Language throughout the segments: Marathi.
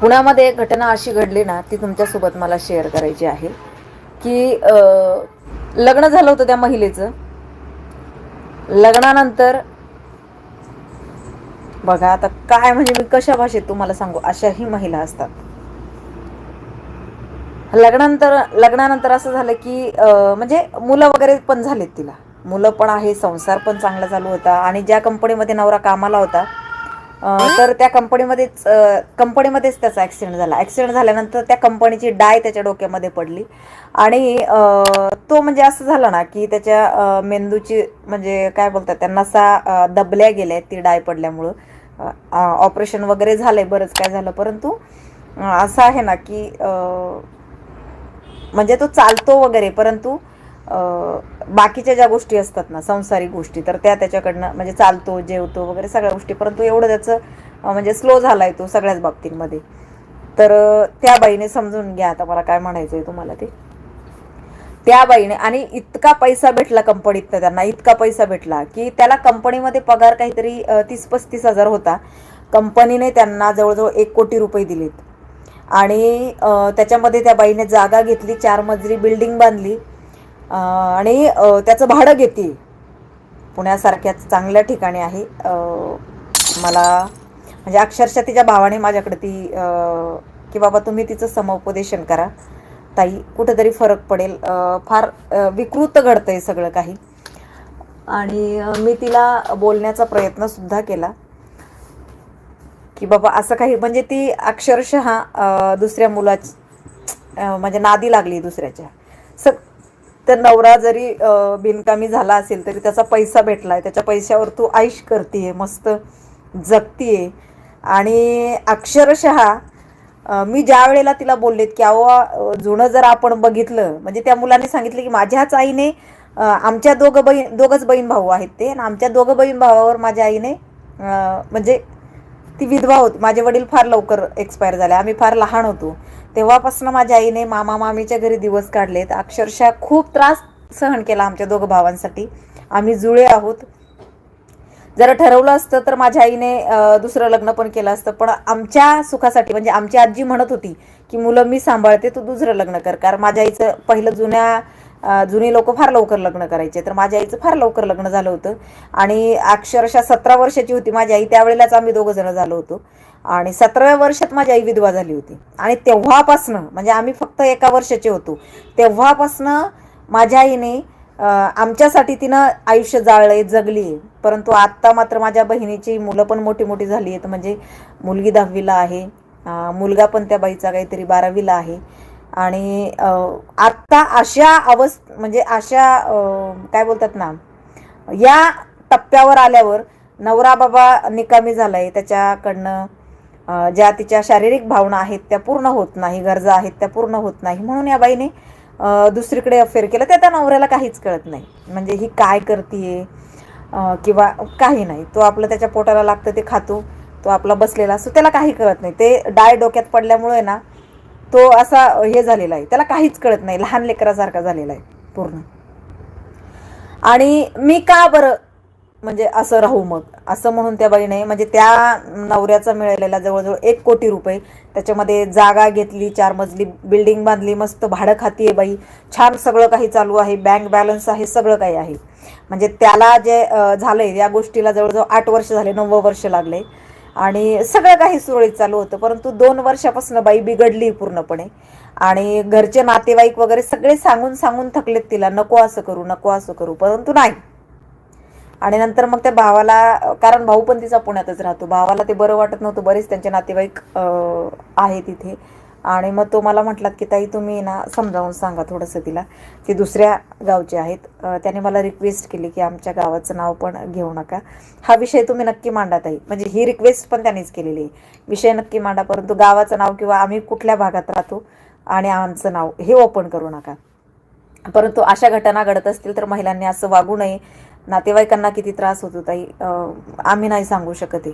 पुण्यामध्ये एक घटना अशी घडली ना ती तुमच्यासोबत मला शेअर करायची आहे की लग्न झालं होतं त्या महिलेचं. लग्नानंतर बघा आता काय म्हणजे मी कशा भाषेत तुम्हाला सांगू अशाही महिला असतात. लग्नानंतर लग्नानंतर असं झालं की म्हणजे मुलं वगैरे पण झालेत तिला. मुलं पण आहे संसार पण चांगला चालू होता आणि ज्या कंपनीमध्ये नवरा कामाला होता तर त्या कंपनीमध्येच कंपनीमध्येच त्याचा ॲक्सिडेंट झाला. ॲक्सिडेंट झाल्यानंतर त्या कंपनीची डाय त्याच्या डोक्यामध्ये पडली. आणि तो म्हणजे असं झालं ना की त्याच्या मेंदूची म्हणजे काय बोलतात त्या नसा दबल्या गेल्या ती डाय पडल्यामुळं. ऑपरेशन वगैरे झालंय बरंच काय झालं. परंतु असं आहे ना की म्हणजे तो चालतो वगैरे परंतु बाकीच्या ज्या गोष्टी असतात ना संसारिक गोष्टी तर त्या त्याच्याकडनं म्हणजे चालतो जेवतो वगैरे सगळ्या गोष्टी परंतु एवढं त्याचं म्हणजे स्लो झालाय तो सगळ्याच बाबतींमध्ये. तर त्या बाईने समजून घ्या आता मला काय म्हणायचं आहे तुम्हाला ते. त्या बाईने आणि इतका पैसा भेटला कंपनीत त्यांना इतका पैसा भेटला की त्याला कंपनीमध्ये पगार काहीतरी तीस पस्तीस हजार होता. कंपनीने त्यांना जवळजवळ एक कोटी रुपये दिलेत. आणि त्याच्यामध्ये त्या बाईने जागा घेतली चार मजली बिल्डिंग बांधली आणि त्याचं भाडं घेते. पुण्यासारख्या चांगल्या ठिकाणी आहे. मला म्हणजे अक्षरशः तिच्या भावाने माझ्याकडे ती की बाबा तुम्ही तिचं समुपदेशन करा. ताई कुठेतरी फरक पडेल. फार विकृत घडतं आहे सगळं काही. आणि मी तिला बोलण्याचा प्रयत्नसुद्धा केला. की बाबा असं काही म्हणजे ती अक्षरशः दुसऱ्या मुलाची म्हणजे नादी लागली दुसऱ्याच्या. स तर नवरा जरी बिनकामी झाला असेल तरी त्याचा पैसा भेटलाय. त्याच्या पैशावर तू आईश करतीये मस्त जगतीये. आणि अक्षरशः मी ज्या वेळेला तिला बोललेत की अहो जुनं जर आपण बघितलं म्हणजे त्या मुलाने सांगितलं की माझ्याच आईने आमच्या दोघं बहीण दोघंच बहीण भाऊ आहेत ते आणि आमच्या दोघं बहीण भावावर माझ्या आईने म्हणजे ती विधवा होती. माझे वडील फार लवकर एक्सपायर झाले. आम्ही फार लहान होतो. तेव्हापासून माझ्या आईने मामा मामीच्या घरी दिवस काढलेत. अक्षरशः खूप त्रास सहन केला आमच्या दोघं भावांसाठी. आम्ही जुळे आहोत. जर ठरवलं असतं तर माझ्या आईने दुसरं लग्न पण केलं असतं. पण आमच्या सुखासाठी म्हणजे आमची आजी म्हणत होती की मुलं मी सांभाळते तू दुसरं लग्न कर. कारण माझ्या आईचं पहिलं जुन्या जुनी लोक फार लवकर लग्न करायचे. तर माझ्या आईचं फार लवकर लग्न झालं होतं. आणि अक्षरशः सतरा वर्षाची होती माझी आई. त्यावेळेलाच आम्ही दोघं जण झालो होतो. आणि सतराव्या वर्षात माझी आई विधवा झाली होती. आणि तेव्हापासनं म्हणजे आम्ही फक्त एका वर्षाचे होतो तेव्हापासनं माझ्या आईने आमच्यासाठी तिनं आयुष्य जाळलंय जगली आहे परंतु आत्ता मात्र माझ्या बहिणीची मुलं पण मोठी मोठी झाली आहेत म्हणजे मुलगी दहावीला आहे मुलगा पण त्या बाईचा काहीतरी बारावीला आहे. आणि आत्ता अशा अवस्थ म्हणजे अशा काय बोलतात ना या टप्प्यावर आल्यावर नवरा बाबा निकामी झालाय त्याच्याकडनं ज्या तिच्या शारीरिक भावना आहेत त्या पूर्ण होत नाही गरजा आहेत त्या पूर्ण होत नाही. म्हणून या बाईने दुसरीकडे अफेअर केलं. त्या त्या नवऱ्याला काहीच कळत नाही. म्हणजे ही काय करतीये किंवा काही नाही. तो आपलं त्याच्या पोटाला लागतं ते खातो. तो आपला बसलेला असतो त्याला काही कळत नाही. ते डाय डोक्यात पडल्यामुळे ना तो असा हे झालेला आहे. त्याला काहीच कळत नाही. लहान लेकरासारखा झालेला आहे पूर्ण. आणि मी का बरं म्हणजे असं राहू मग. असं म्हणून त्या बाईने म्हणजे त्या नवऱ्याचा मिळालेला जवळजवळ एक कोटी रुपये त्याच्यामध्ये जागा घेतली चार मजली बिल्डिंग बांधली मस्त भाडं खाती आहे बाई. छान सगळं काही चालू आहे बँक बॅलन्स आहे सगळं काही आहे. म्हणजे त्याला जे झालं झालंय या गोष्टीला जवळजवळ आठ वर्ष झाले नव्वद वर्ष लागले. आणि सगळं काही सुरळीत चालू होतं परंतु दोन वर्षापासून बाई बिघडली पूर्णपणे. आणि घरचे नातेवाईक वगैरे सगळे सांगून सांगून थकलेत तिला नको असं करू नको असं करू. परंतु नाही. आणि नंतर मग त्या भावाला कारण भाऊ पण तिचा पुण्यातच राहतो. भावाला ते बरं वाटत नव्हतं. बरेच त्यांचे नातेवाईक आहे तिथे आणि मग तो मला म्हटलात की ताई तुम्ही ना समजावून सांगा थोडंसं तिला ती दुसऱ्या गावचे आहेत. त्याने मला रिक्वेस्ट केली की आमच्या गावाचं नाव पण घेऊ नका. हा विषय तुम्ही नक्की मांडा ताई. म्हणजे ही रिक्वेस्ट पण त्यांनीच केलेली आहे. विषय नक्की मांडा परंतु गावाचं नाव किंवा आम्ही कुठल्या भागात राहतो आणि आमचं नाव हे ओपन करू नका. परंतु अशा घटना घडत असतील तर महिलांनी असं वागू नये. नातेवाईकांना किती त्रास होतो ताई आम्ही नाही सांगू शकत आहे.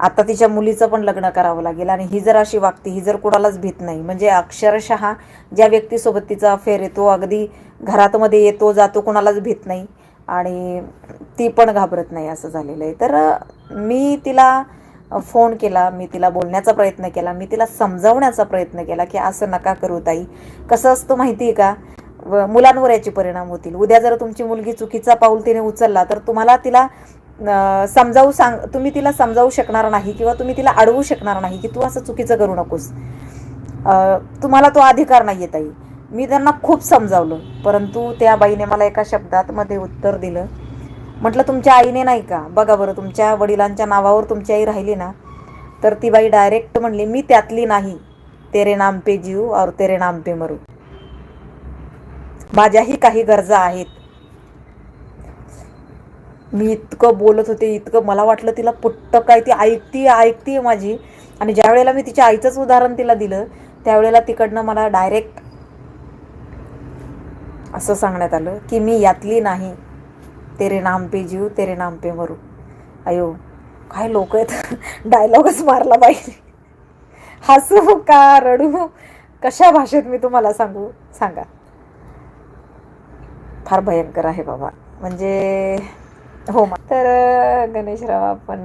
आता तिच्या मुलीचं पण लग्न करावं लागेल आणि ही जर अशी वागते ही जर कुणालाच भीत नाही. म्हणजे अक्षरशः ज्या व्यक्तीसोबत तिचा अफेअर येतो अगदी घरातमध्ये येतो जातो कुणालाच भीत नाही. आणि ती पण घाबरत नाही असं झालेलं आहे. तर मी तिला फोन केला मी तिला बोलण्याचा प्रयत्न केला मी तिला समजावण्याचा प्रयत्न केला की असं नका करू ताई. कसं असतं माहिती आहे का? व- मुलांवर याचे परिणाम होतील. उद्या जर तुमची मुलगी चुकीचा पाऊल तिने उचलला तर तुम्हाला तिला समजावू सांग तुम्ही तिला समजावू शकणार नाही किंवा तुम्ही तिला अडवू शकणार नाही की तू असं चुकीचं करू नकोस. तुम्हाला तो अधिकार नाही आहे आई मी त्यांना खूप समजावलं परंतु त्या बाईने मला एका शब्दात मध्ये उत्तर दिलं. म्हटलं तुमच्या आईने नाही का? बघा बरं तुमच्या वडिलांच्या नावावर तुमची आई राहिली ना तर ती बाई डायरेक्ट म्हणली मी त्यातली नाही. तेरे नाम पे जीव और तेरे नाम पे मरू. माझ्याही काही गरजा आहेत. मी इतकं बोलत होते इतकं मला वाटलं तिला पुट्ट काय ती ऐकती ऐकती माझी. आणि ज्या वेळेला मी तिच्या आईचंच उदाहरण तिला दिलं त्यावेळेला तिकडनं मला डायरेक्ट असं सांगण्यात आलं की मी यातली नाही. तेरे नाम पे जीव तेरे नाम पे मरू. अयो काय लोक आहेत. डायलॉगच मारला पाहिजे हसू का रडू? कशा भाषेत मी तुम्हाला सांगू सांगा? फार भयंकर आहे बाबा. म्हणजे हो तर गणेशराव आपण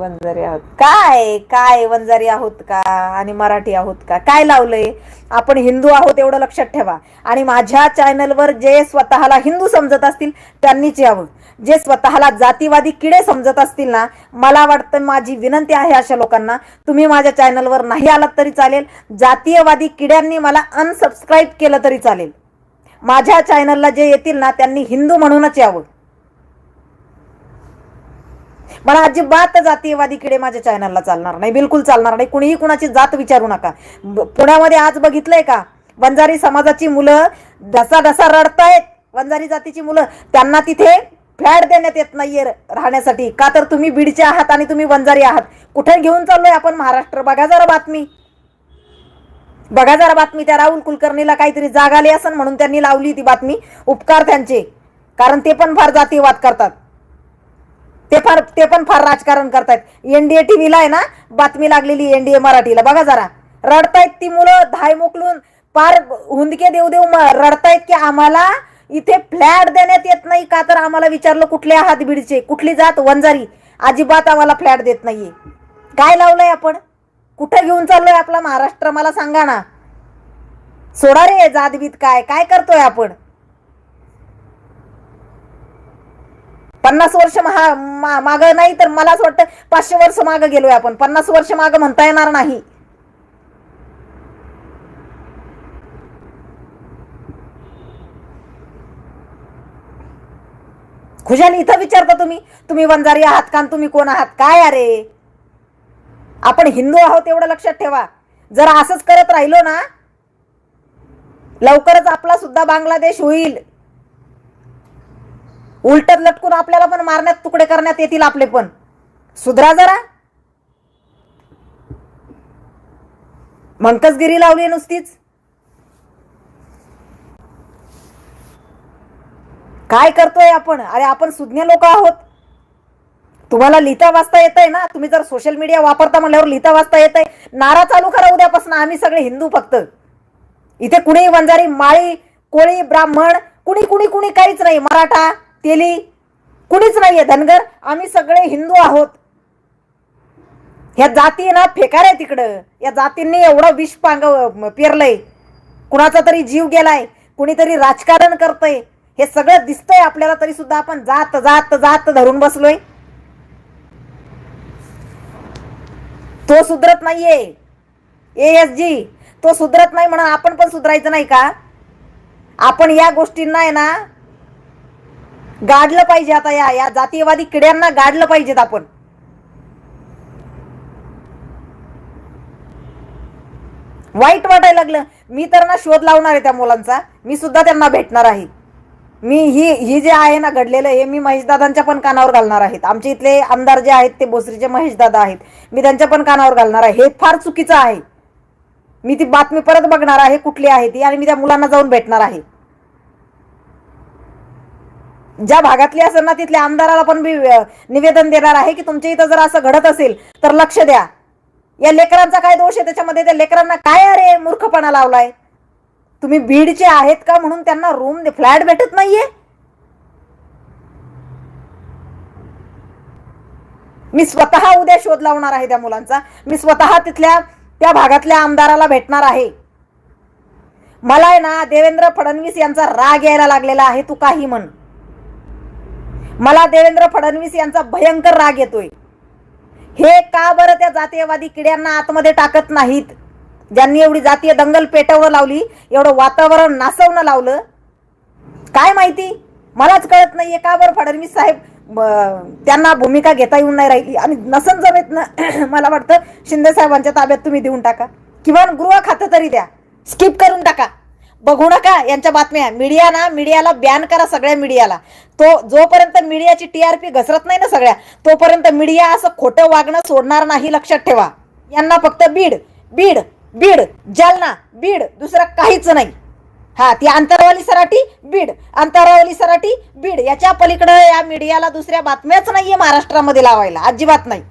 वंजारी आहोत. काय? काय वंजारी आहोत का? आणि मराठी आहोत का? काय लावलंय? आपण हिंदू आहोत एवढं लक्षात ठेवा. आणि माझ्या चॅनलवर जे स्वतःला हिंदू समजत असतील त्यांनीच यावं. जे स्वतःला जातीवादी किडे समजत असतील ना मला वाटतं माझी विनंती आहे अशा लोकांना तुम्ही माझ्या चॅनलवर नाही आलात तरी चालेल. जातीयवादी किड्यांनी मला अनसबस्क्राईब केलं तरी चालेल. माझ्या चॅनलला जे येतील ना त्यांनी हिंदू म्हणूनच यावं. मला अजिबात जातीयवादी किडे माझ्या चॅनलला चालणार नाही बिलकुल चालणार नाही. कुणीही कुणाची जात विचारू नका. पुण्यामध्ये आज बघितलंय का? वंजारी समाजाची मुलं ढसा ढसा रडतायत. वंजारी जातीची मुलं त्यांना तिथे फ्लॅट देण्यात येत नाहीये राहण्यासाठी. का तर तुम्ही बीडचे आहात आणि तुम्ही वंजारी आहात. कुठे घेऊन चाललोय आपण महाराष्ट्र? बघा जरा बातमी. बघा जरा बातमी त्या राहुल कुलकर्णीला काहीतरी जाग आली असन म्हणून त्यांनी लावली ती बातमी उपकार त्यांचे. कारण ते पण फार जातीयवाद करतात. ते फार ते पण फार राजकारण करतायत. एनडीए टीव्हीला आहे ना बातमी लागलेली एनडीए मराठीला. बघा जरा. रडतायत ती मुलं धाय मोकलून फार हुंदके देऊ देऊ रडतायत की आम्हाला इथे फ्लॅट देण्यात येत नाही का? तर आम्हाला विचारलं कुठले आहात बीडचे? कुठली जात वंजारी? अजिबात आम्हाला फ्लॅट देत नाहीये. काय लावलंय आपण? कुठे घेऊन चाललोय आपला महाराष्ट्र? मला सांगा ना. सोडा रे जातबीत काय? काय करतोय आपण? पन्नास वर्ष महा मा, माग नाही तर मला असं वाटतं पाचशे वर्ष माग गेलोय आपण. पन्नास वर्ष माग म्हणता येणार नाही. खुशाली इथं विचारता तुम्ही? तुम्ही वंजारी आहात का तुम्ही कोण आहात? काय अरे? आपण हिंदू आहोत एवढं लक्षात ठेवा. जर असंच करत राहिलो ना लवकरच आपला सुद्धा बांगलादेश होईल. उलटत लटकून आपल्याला पण मारण्यात तुकडे करण्यात येतील आपले पण. सुधरा जरा. मंकसगिरी लावली नुसतीच. काय करतोय आपण? अरे आपण सुज्ञ लोक आहोत. तुम्हाला लिहिता वाचता येत आहे ना? तुम्ही जर सोशल मीडिया वापरता म्हणल्यावर लिहिता वाचता येत आहे नारा चालू करा उद्यापासून आम्ही सगळे हिंदू फक्त. इथे कुणी वंजारी माळी कोळी ब्राह्मण कुणी कुणी कुणी काहीच नाही. मराठा तेली कुणीच नाहीये. धनगर आम्ही सगळे हिंदू आहोत. ह्या जाती ना फेकार आहे तिकडं. या जातींनी एवढं विष पांग पेरलंय. कुणाचा तरी जीव गेलाय. कुणीतरी राजकारण करतंय. हे सगळं दिसतंय आपल्याला तरी सुद्धा आपण जात जात जात धरून बसलोय. तो सुधरत नाहीये. ए एस जी तो सुधरत नाही म्हणून आपण पण सुधरायचं नाही का? आपण या गोष्टींना आहे ना गाडलं पाहिजे आता या या जातीयवादी किड्यांना गाडलं पाहिजेत आपण. वाईट वाटायला लागलं. मी तर ना शोध लावणार आहे त्या मुलांचा. मी सुद्धा त्यांना भेटणार आहे. मी ही ही जे आहे ना घडलेलं हे मी महेशदादांच्या पण कानावर घालणार आहेत. आमचे इथले आमदार जे आहेत ते बोसरीचे महेशदादा आहेत. मी त्यांच्या पण कानावर घालणार आहे. हे फार चुकीचं आहे. मी ती बातमी परत बघणार आहे कुठली आहे ती आणि मी त्या मुलांना जाऊन भेटणार आहे. ज्या भागातली असेल ना तिथल्या आमदाराला पण मी निवेदन देणार आहे की तुमच्या इथं जर असं घडत असेल तर लक्ष द्या. या लेकरांचा काय दोष आहे? त्याच्यामध्ये त्या लेकरांना काय अरे मूर्खपणा लावलाय? तुम्ही बीडचे आहेत का म्हणून त्यांना रूम फ्लॅट भेटत नाहीये? मी स्वतः उद्या शोध लावणार आहे त्या मुलांचा. मी स्वतः तिथल्या त्या भागातल्या आमदाराला भेटणार आहे. मला आहे ना देवेंद्र फडणवीस यांचा राग यायला लागलेला आहे तू काही म्हण. मला देवेंद्र फडणवीस यांचा भयंकर राग येतोय. हे का बरं त्या जातीयवादी किड्यांना आतमध्ये टाकत नाहीत? ज्यांनी एवढी जातीय दंगल पेटवणं लावली एवढं वातावरण नासवणं लावलं काय माहिती? मलाच कळत नाहीये का बरं फडणवीस साहेब त्यांना भूमिका घेता येऊन नाही राहिली? आणि नसन जमेत ना मला वाटतं शिंदे साहेबांच्या ताब्यात तुम्ही देऊन टाका. किमान गृह खातं तरी द्या. स्किप करून टाका. बघू नका यांच्या बातम्या. मीडिया ना मीडियाला बॅन करा सगळ्या मीडियाला. तो जोपर्यंत मीडियाची टीआरपी घसरत नाही ना सगळ्या तोपर्यंत मीडिया असं खोटं वागणं सोडणार नाही लक्षात ठेवा. यांना फक्त बीड बीड. बीड जालना बीड दुसरं काहीच नाही. हा ती आंतरवाली सराठी बीड. आंतरवाली सराठी बीड. याच्या पलीकडे या मीडियाला दुसऱ्या बातम्याच नाहीये महाराष्ट्रामध्ये लावायला. अजिबात नाही.